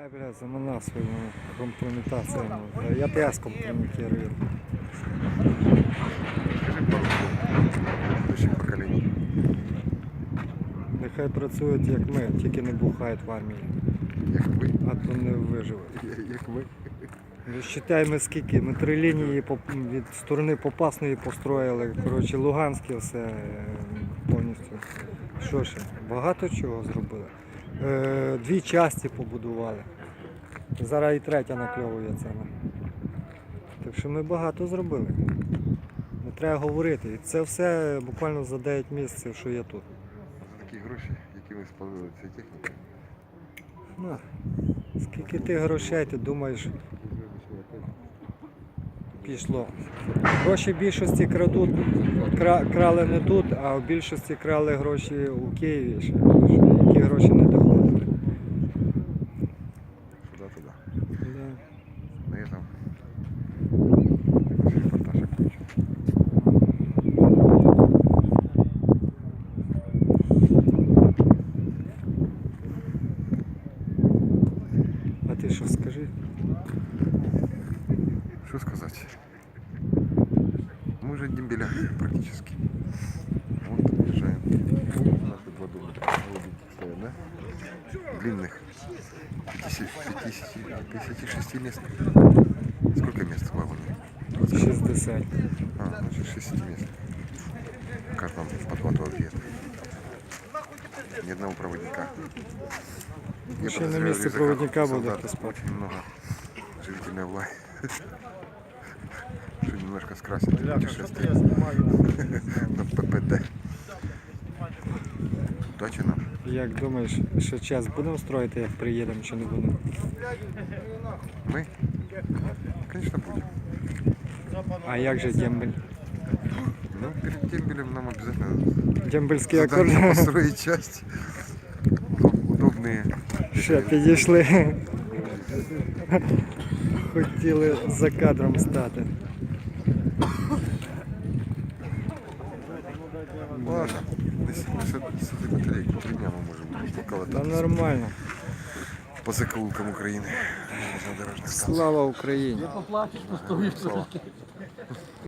Ай, бля, заманал своими компрометациями. Да, я тебя скомпрометирую. Скажи пару будущих. Нехай працюють як ми, тільки не бухають в армії, Як ви? а то не виживуть. Як ви? Ви Считай, ми скільки? Ми три лінії від сторони Попасної построїли. Коротше, Луганське все е, повністю. Що ще? Багато чого зробили. Е, дві часті побудували. Зараз і третя накльовується. Так що ми багато зробили. Не треба говорити. І це все буквально за 9 місяців, що я тут. За такі гроші, які ви спалили цієї техніки. Ну, скільки ти грошей, ти думаєш, пішло. Гроші більшості крадуть, кра- крали не тут, а в більшості крали гроші у Києві, ще, які гроші не ти що скажи? Что сказать? Мы же дембеля практически. Вот уезжаем. Наши два дома голубеньких стоят, да? Длинных. 50, 50, 56 мест. Сколько мест в вагоне? 60. А, значит 60 мест. Как вам подхватывал въезд? Ни одного проводника. Я Ще на рюкзаках проводника буде солдат. Очень много живительной влаи. Что немножко скрасит путешествие на ППД. Удачи нам. Як думаєш, що час будемо строїти, як приїдемо, чи не будемо? Мы? Конечно, будем. А як же дембель? Ну, перед дембелем нам обязательно Дембельський задание акорд построить часть. Удоб- Удобные. ще підійшли. Хотіли за кадром стати. Ладно, на с- на с- с этой батарейки три дня мы можем Та поколотаться нормально. по закоулкам Украины. Железнодорожных станций. Слава Україні! Слава.